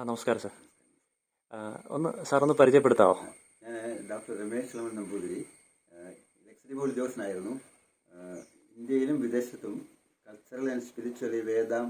ആ നമസ്കാരം സാർ. ഒന്ന് സാർ ഒന്ന് പരിചയപ്പെടുത്താവോ? ഞാൻ ഡോക്ടർ രമേശ് ലമൻ നമ്പൂതിരി. ലക്ഷറി ബോർഡ് ഉദ്യോഗസ്ഥനായിരുന്നു ഇന്ത്യയിലും വിദേശത്തും കൾച്ചറൽ ആൻഡ് സ്പിരിച്വലി വേദം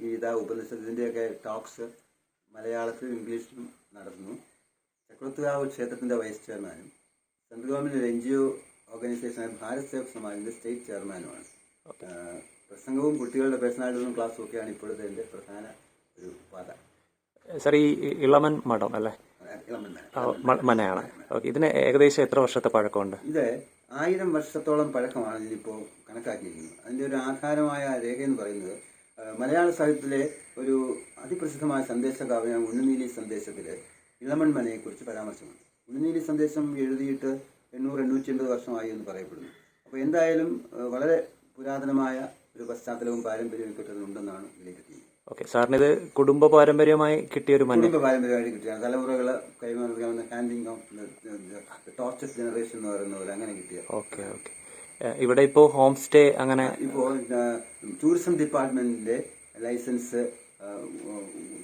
ഗീത ഉപനിഷത്തിന്റെയൊക്കെ ടോക്സ് മലയാളത്തിലും ഇംഗ്ലീഷിലും നടന്നു ചക്രത്തുകാവ് ക്ഷേത്രത്തിന്റെ വൈസ് ചെയർമാനും സെൻട്രൽ ഗവൺമെന്റ് ഒരു എൻ ജി ഒ ഓർഗനൈസേഷനായ ഭാരത് സേവക് സമാജിന്റെ സ്റ്റേറ്റ് ചെയർമാനുമാണ് പ്രസംഗവും കുട്ടികളുടെ പേഴ്സണാലിറ്റിയും ക്ലാസ്സും ഒക്കെയാണ് ഇപ്പോഴത്തെ എന്റെ പ്രധാന ഒരു പാത. സാർ ഈ ഇളമൻ മഠം അല്ലേ? മനയാണ്. ഓക്കെ ഇതിന് ഏകദേശം എത്ര വർഷത്തെ പഴക്കമുണ്ട്? ഇത് ആയിരം വർഷത്തോളം പഴക്കമാണ് ഇതിപ്പോൾ കണക്കാക്കിയിരിക്കുന്നത്. അതിന്റെ ഒരു ആധാരമായ രേഖ എന്ന് പറയുന്നത് മലയാള സാഹിത്യത്തിലെ ഒരു അതിപ്രസിദ്ധമായ സന്ദേശ കാവ്യം ഉണ്ണുനീലി സന്ദേശത്തിൽ ഇളമൺ മനയെക്കുറിച്ച് പരാമർശമുണ്ട്. ഉണ്ണുനീലി സന്ദേശം എഴുതിയിട്ട് എണ്ണൂറ് എണ്ണൂറ്റി എൺപത് വർഷമായി എന്ന് പറയപ്പെടുന്നു. അപ്പോൾ എന്തായാലും വളരെ പുരാതനമായ ഒരു പശ്ചാത്തലവും പാരമ്പര്യവും ഉണ്ടെന്നാണ് വിലയിരുത്തിയത് ഓക്കെ സാറിന് ഇത് കുടുംബ പാരമ്പര്യമായി കിട്ടിയ ഒരു മന കുടുംബ പാരമ്പര്യമായിട്ട് കിട്ടിയാണ്. തലമുറകൾ കൈമാറുന്ന ഹാൻഡിങ് ഓഫ് ടോർച്ചസ് ജനറേഷൻ എന്ന് പറയുന്ന പോലെ അങ്ങനെ കിട്ടിയ. ഓക്കെ ഓക്കെ ഇവിടെ ഇപ്പോ ഹോം സ്റ്റേ അങ്ങനെ ഇപ്പോ ടൂറിസം ഡിപ്പാർട്ട്മെന്റിന്റെ ലൈസൻസ്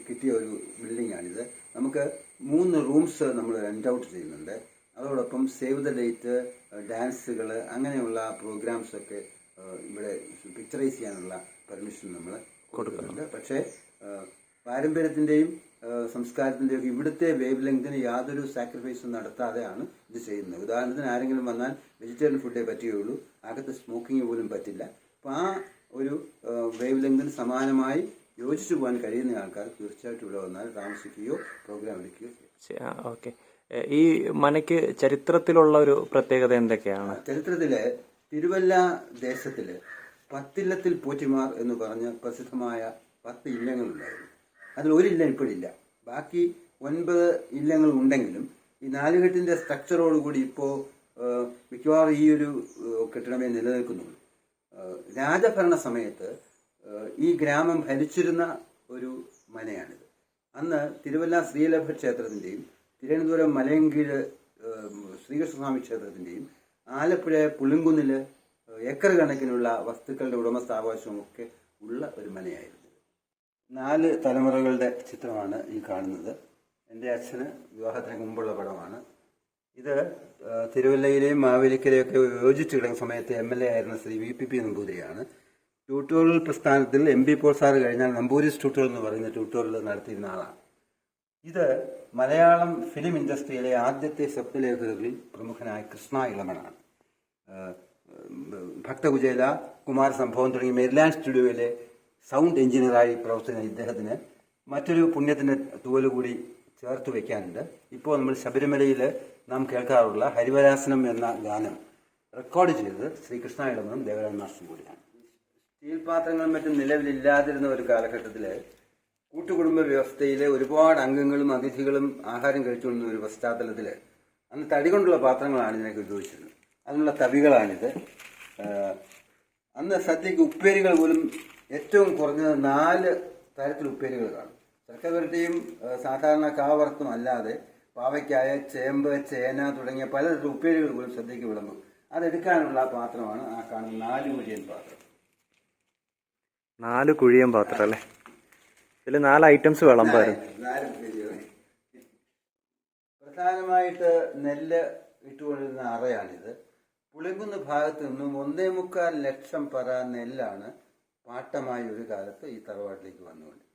കിട്ടിയ ഒരു ബിൽഡിംഗ് ആണിത് നമുക്ക് മൂന്ന് റൂംസ് നമ്മൾ റെന്റ് ഔട്ട് ചെയ്യുന്നുണ്ട്. അതോടൊപ്പം സേവ് ദ ഡേറ്റ് ഡാൻസുകൾ അങ്ങനെയുള്ള പ്രോഗ്രാംസ് ഒക്കെ ഇവിടെ പിക്ചറൈസ് ചെയ്യാനുള്ള പെർമിഷൻ നമ്മൾ കൊടുക്കുന്നുണ്ട്. പക്ഷേ പാരമ്പര്യത്തിന്റെയും പാരമ്പര്യത്തിന്റെയും ആ, സംസ്കാരത്തിന്റെയും ഒക്കെ ഇവിടുത്തെ വേവ് ലെങ്തിന് യാതൊരു സാക്രിഫൈസും നടത്താതെയാണ് ഇത് ചെയ്യുന്നത്. ഉദാഹരണത്തിന് ആരെങ്കിലും വന്നാൽ വെജിറ്റേറിയൻ ഫുഡേ പറ്റുകയുള്ളൂ. അകത്ത് സ്മോക്കിംഗ് പോലും പറ്റില്ല. അപ്പോൾ ആ ഒരു വേവ് ലെങ്തിന് സമാനമായി യോജിച്ചു പോകാൻ കഴിയുന്ന ആൾക്കാർ തീർച്ചയായിട്ടും ഇവിടെ വന്നാൽ താമസിക്കുകയോ പ്രോഗ്രാം എടുക്കുകയോ ചെയ്യാം. ഓക്കെ. ഈ മനയ്ക്ക് ചരിത്രത്തിലുള്ള ഒരു പ്രത്യേകത എന്തൊക്കെയാണ്? ചരിത്രത്തിൽ തിരുവല്ല ദേശത്തിൽ പത്തില്ലത്തിൽ പോറ്റിമാർ എന്ന് പറഞ്ഞ് പ്രസിദ്ധമായ പത്ത് ഇല്ലങ്ങളുണ്ടായിരുന്നു അതിൽ ഒരു ഇല്ലം ഇപ്പോഴില്ല. ബാക്കി ഒൻപത് ഇല്ലങ്ങൾ ഉണ്ടെങ്കിലും ഈ നാലുകെട്ടിന്റെ സ്ട്രക്ചറോടുകൂടി ഇപ്പോൾ മിക്കവാറും ഈ ഒരു കെട്ടിടമേ നിലനിൽക്കുന്നുള്ളൂ. രാജഭരണ സമയത്ത് ഈ ഗ്രാമം ഭരിച്ചിരുന്ന ഒരു മനയാണിത്. അന്ന് തിരുവല്ല ശ്രീലഭ ക്ഷേത്രത്തിന്റെയും തിരുവനന്തപുരം മലയങ്കീഴ് ശ്രീകൃഷ്ണസ്വാമി ക്ഷേത്രത്തിന്റെയും ആലപ്പുഴ പുളിങ്കുന്നിൽ ഏക്കർ കണക്കിനുള്ള വസ്തുക്കളുടെ ഉടമസ്ഥാവകാശവും ഒക്കെ ഉള്ള ഒരു മനയായിരുന്നു. നാല് തലമുറകളുടെ ചിത്രമാണ് ഈ കാണുന്നത്. എന്റെ അച്ഛന് വിവാഹത്തിന് മുമ്പുള്ള പടമാണ്. ഇത് തിരുവല്ലയിലെയും മാവേലിക്കരയും ഒക്കെ യോജിച്ച് കിടക്കുന്ന സമയത്ത് എം എൽ എ ആയിരുന്ന ശ്രീ വി പി പി നമ്പൂതിരിയാണ്. ട്യൂട്ടോറിയൽ പ്രസ്ഥാനത്തിൽ എം പി പോൾ സാർ കഴിഞ്ഞാൽ നമ്പൂരിസ് ട്യൂട്ടോറിയൽ എന്ന് പറയുന്ന ട്യൂട്ടോറിയൽ നടത്തിയിരുന്ന ആളാണ്. ഇത് മലയാളം ഫിലിം ഇൻഡസ്ട്രിയിലെ ആദ്യത്തെ ശബ്ദലേഖകരിൽ പ്രമുഖനായ കൃഷ്ണ ഇളമണാണ് ആഹ് ഭക്തകുചേല കുമാര സംഭവം തുടങ്ങിയ മെരിലാൻഡ് സ്റ്റുഡിയോയിലെ സൗണ്ട് എഞ്ചിനീയറായി പ്രവർത്തിക്കുന്ന ഇദ്ദേഹത്തിന് മറ്റൊരു പുണ്യത്തിന്റെ തൂവൽ കൂടി ചേർത്ത് വെക്കാനുണ്ട്. ഇപ്പോൾ നമ്മൾ ശബരിമലയിൽ നാം കേൾക്കാറുള്ള ഹരിവരാസനം എന്ന ഗാനം റെക്കോർഡ് ചെയ്തത് ശ്രീകൃഷ്ണ ഇളമനും ദേവരാജ മാസ്റ്ററും കൂടിയാണ്. സ്റ്റീൽ പാത്രങ്ങളും മറ്റും നിലവിലില്ലാതിരുന്ന ഒരു കാലഘട്ടത്തിൽ കൂട്ടുകുടുംബ വ്യവസ്ഥയിലെ ഒരുപാട് അംഗങ്ങളും അതിഥികളും ആഹാരം കഴിച്ചുകൊണ്ടിരുന്ന ഒരു പശ്ചാത്തലത്തിൽ അന്ന് തടി കൊണ്ടുള്ള പാത്രങ്ങളാണ് ഇതിനൊക്കെ ഉപയോഗിച്ചിരുന്നത്. അതിനുള്ള തവികളാണിത്. അന്ന് സദ്യക്ക് ഉപ്പേരികൾ പോലും ഏറ്റവും കുറഞ്ഞത് നാല് തരത്തിൽ ഉപ്പേരികൾ കാണും. ചക്കവരട്ടിയും സാധാരണ കാവർത്തും അല്ലാതെ പാവയ്ക്കായ ചേമ്പ് ചേന തുടങ്ങിയ പലതരം ഉപ്പേരികൾ പോലും സദ്യക്ക് വിളമ്പും. അതെടുക്കാനുള്ള പാത്രമാണ് ആ കാണുന്ന നാല് കുഴിയൻ പാത്രം. നാല് കുഴിയൻ പാത്രം അല്ലേ? ഇതിൽ നാല് ഐറ്റംസ് വിളമ്പായിരുന്നു. നാല്. പ്രധാനമായിട്ട് നെല്ല് ഇട്ടുകൊണ്ടിരുന്ന അറയാണിത്. പുളിങ്കുന്ന് ഭാഗത്ത് നിന്നും ഒന്നേ മുക്കാൽ ലക്ഷം പറ നെല്ലാണ് പാട്ടമായി ഒരു കാലത്ത് ഈ തറവാട്ടിലേക്ക് വന്നുകൊണ്ടിരുന്നത്.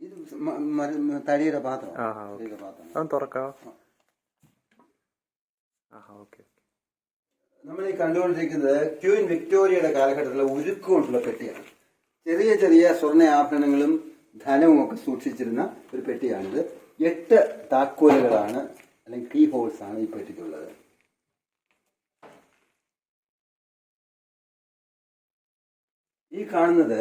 ഇത് തടിയുടെ പാത്രം. പാത്രം. ഓക്കെ നമ്മൾ ഈ കണ്ടുകൊണ്ടിരിക്കുന്നത് ക്യൂൻ വിക്ടോറിയയുടെ കാലഘട്ടത്തിലെ ഉരുക്കുകൊണ്ടുള്ള പെട്ടിയാണ്. ചെറിയ ചെറിയ സ്വർണ ആഭരണങ്ങളും ധനവും ഒക്കെ സൂക്ഷിച്ചിരുന്ന ഒരു പെട്ടിയാണിത്. എട്ട് താക്കോലുകളാണ് അല്ലെങ്കിൽ കീ ഹോൾസ് ആണ് ഈ പെട്ടിക്കുള്ളത് ഈ കാണുന്നത്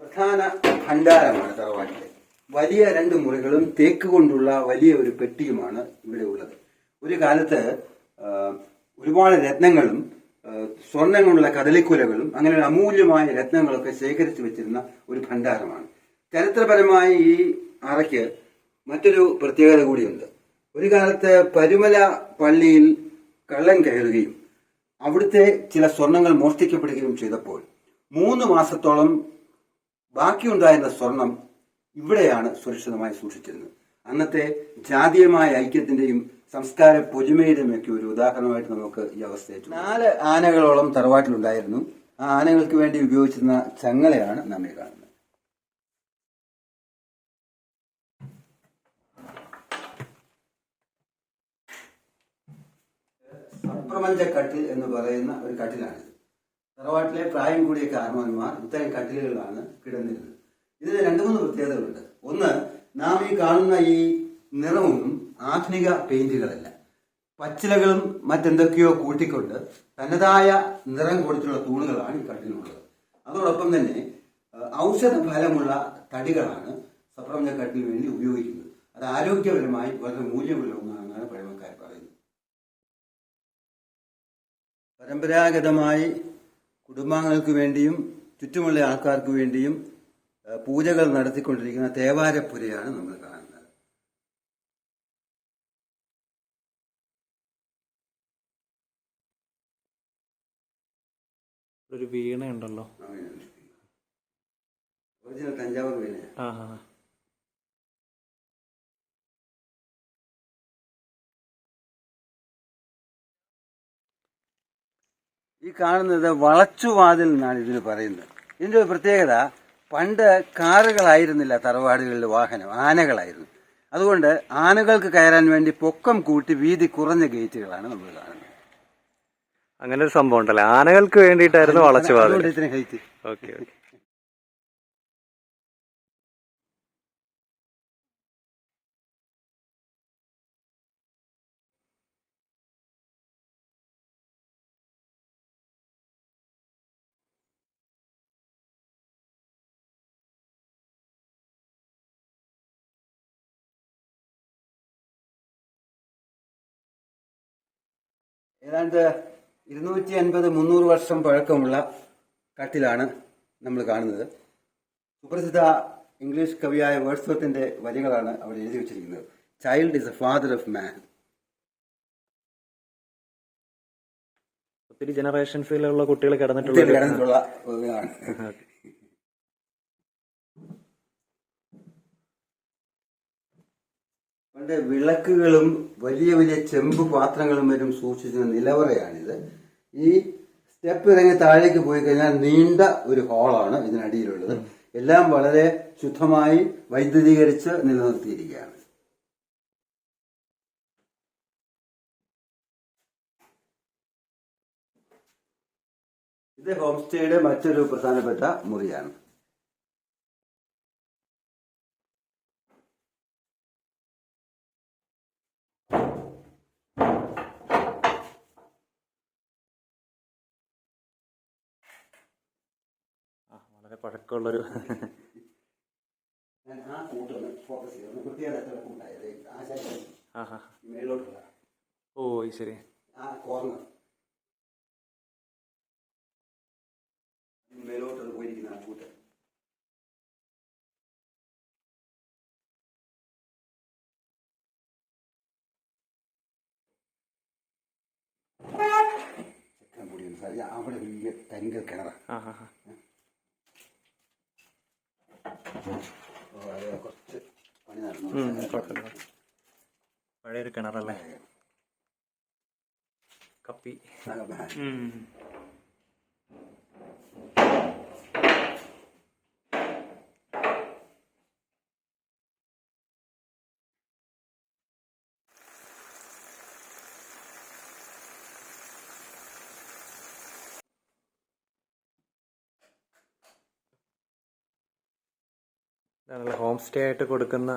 പ്രധാന ഭണ്ഡാരമാണ് തറവാട്ടിലെ. വലിയ രണ്ട് മുറികളും തേക്ക് കൊണ്ടുള്ള വലിയ ഒരു പെട്ടിയുമാണ് ഇവിടെ ഉള്ളത്. ഒരു കാലത്ത് ഒരുപാട് രത്നങ്ങളും സ്വർണം കൊണ്ടുള്ള കദളിക്കുലകളും അങ്ങനെ അമൂല്യമായ രത്നങ്ങളൊക്കെ ശേഖരിച്ചു വെച്ചിരുന്ന ഒരു ഭണ്ഡാരമാണ്. ചരിത്രപരമായി ഈ അറയ്ക്ക് മറ്റൊരു പ്രത്യേകത കൂടിയുണ്ട്. ഒരു കാലത്ത് പരുമല പള്ളിയിൽ കള്ളൻ കയറുകയും അവിടുത്തെ ചില സ്വർണങ്ങൾ മോഷ്ടിക്കപ്പെടുകയും ചെയ്തപ്പോൾ മൂന്ന് മാസത്തോളം ബാക്കിയുണ്ടായിരുന്ന സ്വർണം ഇവിടെയാണ് സുരക്ഷിതമായി സൂക്ഷിച്ചിരുന്നത്. അന്നത്തെ ജാതീയമായ ഐക്യത്തിന്റെയും സംസ്കാര പൊലിമയുടെയും ഒക്കെ ഒരു ഉദാഹരണമായിട്ട് നമുക്ക് ഈ അവസ്ഥയെ. നാല് ആനകളോളം തറവാട്ടിലുണ്ടായിരുന്നു. ആ ആനകൾക്ക് വേണ്ടി ഉപയോഗിച്ചിരുന്ന ചങ്ങലയാണ് നമ്മെ കാണുന്നത്. സപ്രപഞ്ച കട്ടിൽ എന്ന് പറയുന്ന ഒരു കട്ടിലാണിത്. തറവാട്ടിലെ പ്രായം കൂടിയ കാരണവന്മാർ ഇത്തരം കട്ടിലുകളിലാണ് കിടന്നിരുന്നത്. ഇതിന് രണ്ടു മൂന്ന് പ്രത്യേകതകളുണ്ട്. ഒന്ന് നാം ഈ കാണുന്ന ഈ നിറമൊന്നും ആധുനിക പെയിന്റുകളല്ല. പച്ചിലകളും മറ്റെന്തൊക്കെയോ കൂട്ടിക്കൊണ്ട് തനതായ നിറം കൊടുത്തുള്ള തൂണുകളാണ് ഈ കട്ടിലുള്ളത്. അതോടൊപ്പം തന്നെ ഔഷധ ഫലമുള്ള തടികളാണ് സപ്രപഞ്ച കട്ടിന് വേണ്ടി ഉപയോഗിക്കുന്നത്. അത് ആരോഗ്യപരമായി വളരെ മൂല്യമുള്ള ഒന്നാണെന്നാണ് പരമ്പരാഗതമായി കുടുംബാംഗങ്ങൾക്ക് വേണ്ടിയും ചുറ്റുമുള്ള ആൾക്കാർക്ക് വേണ്ടിയും പൂജകൾ നടത്തിക്കൊണ്ടിരിക്കുന്ന തേവാരപ്പുരയാണ് നമ്മൾ കാണുന്നത്. ഒരു വീണയുണ്ടല്ലോ. ഒറിജിനൽ തഞ്ചാവൂർ വീണയാണ്. ഈ കാണുന്നത് വളച്ചുവാതിൽ എന്നാണ് ഇതിന് പറയുന്നത്. ഇതിന്റെ ഒരു പ്രത്യേകത പണ്ട് കാറുകളായിരുന്നില്ല തറവാടുകളിൽ വാഹനം ആനകളായിരുന്നു. അതുകൊണ്ട് ആനകൾക്ക് കയറാൻ വേണ്ടി പൊക്കം കൂട്ടി വീതി കുറഞ്ഞ ഗേറ്റുകളാണ് നമ്മൾ കാണുന്നത്. അങ്ങനെ ഒരു സംഭവം ഉണ്ടല്ലേ? ആനകൾക്ക് വേണ്ടിയിട്ടായിരുന്നു വളച്ചുവാതിൽ. ഓക്കെ ഓക്കെ ഏതാണ്ട് ഇരുന്നൂറ്റി അൻപത് മുന്നൂറ് വർഷം പഴക്കമുള്ള കട്ടിലാണ് നമ്മൾ കാണുന്നത്. സുപ്രസിദ്ധ ഇംഗ്ലീഷ് കവിയായ വേഴ്സ്വർത്തിന്റെ വരികളാണ് അവിടെ എഴുതി വെച്ചിരിക്കുന്നത്. Child is a father of man ഒത്തിരി ജനറേഷൻസിലുള്ള കുട്ടികൾ കിടന്നിട്ടുള്ള കുട്ടികൾ ഒരു- കിടന്നിട്ടുള്ള ഇതാണ്. ഓക്കേ. പണ്ട് വിളക്കുകളും വലിയ വലിയ ചെമ്പ് പാത്രങ്ങളും വരും സൂക്ഷിച്ചിരുന്ന നിലവറയാണിത്. ഈ സ്റ്റെപ്പ് ഇറങ്ങി താഴേക്ക് പോയി കഴിഞ്ഞാൽ നീണ്ട ഒരു ഹാളാണ് ഇതിനടിയിലുള്ളത്. എല്ലാം വളരെ ശുദ്ധമായി വൈദ്യുതീകരിച്ച് നിലനിർത്തിയിരിക്കുകയാണ്. ഇത് ഹോം സ്റ്റേയുടെ മറ്റൊരു പ്രധാനപ്പെട്ട മുറിയാണ് ആ, വളരെ പഴക്കമുള്ളൊരു ഞാൻ ആ കൂട്ടൊന്ന് ഫോക്കസ് ചെയ്തു. പ്രത്യേകത എത്ര കൂട്ടായത് ആ ശരി ആ ഹാ മേലോട്ടുള്ള ഓ ശരി. ആ കോർണർ മേലോട്ട് പോയിരിക്കുന്ന ആ കൂട്ട്. ചെക്കാൻ കൂടി അവിടെ വലിയ കരിങ്കൽ കിണറാണ് ആ ഹാ ഹാ അപ്പോൾ അത് കുറച്ച് പണി നടന്നു ഉം, കുഴപ്പമില്ല പഴയൊരു കിണറല്ലേ? കപ്പി. ഹോം സ്റ്റേ ആയിട്ട് കൊടുക്കുന്ന.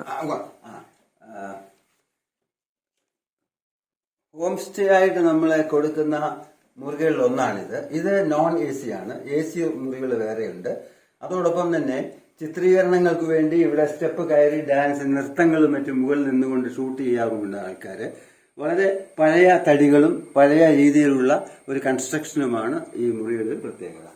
ഹോം സ്റ്റേ ആയിട്ട് നമ്മളെ കൊടുക്കുന്ന മുറികളിൽ ഒന്നാണിത്. ഇത് നോൺ എ സി ആണ്. എ സി മുറികൾ വേറെയുണ്ട്. അതോടൊപ്പം തന്നെ ചിത്രീകരണങ്ങൾക്ക് വേണ്ടി ഇവിടെ സ്റ്റെപ്പ് കയറി ഡാൻസ് നൃത്തങ്ങളും മറ്റും മുകളിൽ നിന്നുകൊണ്ട് ഷൂട്ട് ചെയ്യാറുമുണ്ട് ആൾക്കാർ വളരെ പഴയ തടികളും പഴയ രീതിയിലുള്ള ഒരു കൺസ്ട്രക്ഷനുമാണ് ഈ മുറിയുടെ പ്രത്യേകത.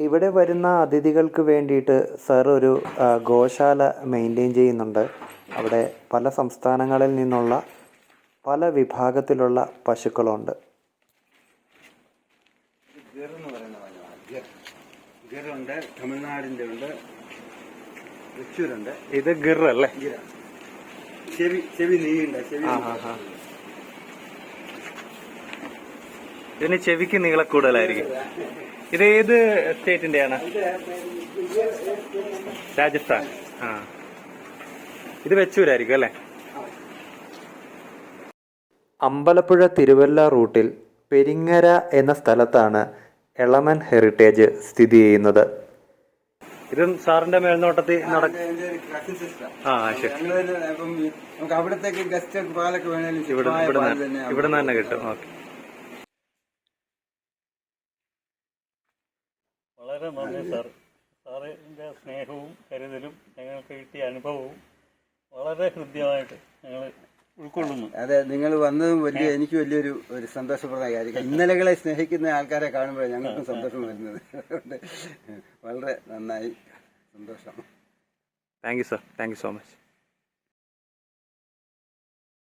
ഇവിടെ വരുന്ന അതിഥികൾക്ക് വേണ്ടിയിട്ട് സർ ഒരു ഗോശാല മെയിന്റെയിൻ ചെയ്യുന്നുണ്ട്. അവിടെ പല സംസ്ഥാനങ്ങളിൽ നിന്നുള്ള പല വിഭാഗത്തിലുള്ള പശുക്കളുണ്ട്. വനമാണ് ഗർ. ഉണ്ട് തൃശ്ശൂരുണ്ട്. ഇത് ഗിർ അല്ലേ? ഗിര. ചെവി ചെവി നീണ്ട ചെവി. ഇതിന് ചെവിക്ക് നീളക്കൂടുതലായിരിക്കും ഇത് ഏത് സ്റ്റേറ്റിന്റെയാണ്? രാജസ്ഥാൻ. ആ. ഇത് വെച്ചൂരായിരിക്കും അല്ലേ? അമ്പലപ്പുഴ തിരുവല്ല റൂട്ടിൽ പെരിങ്ങര എന്ന സ്ഥലത്താണ് എളമൻ ഹെറിറ്റേജ് സ്ഥിതി ചെയ്യുന്നത്. ഇതും സാറിന്റെ മേൽനോട്ടത്തിൽ നട ആ ശരി. നമുക്ക് അവിടത്തേക്ക് ഗസ്റ്റ് പാലൊക്കെ തന്നെ ഇവിടെ നിന്ന് തന്നെ കിട്ടും. ഓക്കെ. വളരെ നന്ദി സാർ സാറിന്റെ സ്നേഹവും കരുതലും ഞങ്ങൾക്ക് കിട്ടിയ അനുഭവവും വളരെ ഹൃദ്യമായിട്ട് ഞങ്ങൾ ഉൾക്കൊള്ളുന്നു. അതെ നിങ്ങൾ വന്നതും വലിയ എനിക്ക് വലിയൊരു ഒരു സന്തോഷപ്രദമായ കാര്യം. ഇന്നലകളെ സ്നേഹിക്കുന്ന ആൾക്കാരെ കാണുമ്പോൾ ഞങ്ങൾക്കും സന്തോഷം വരുന്നത്. അതുകൊണ്ട് വളരെ നന്നായി സന്തോഷം. Thank you sir thank you so much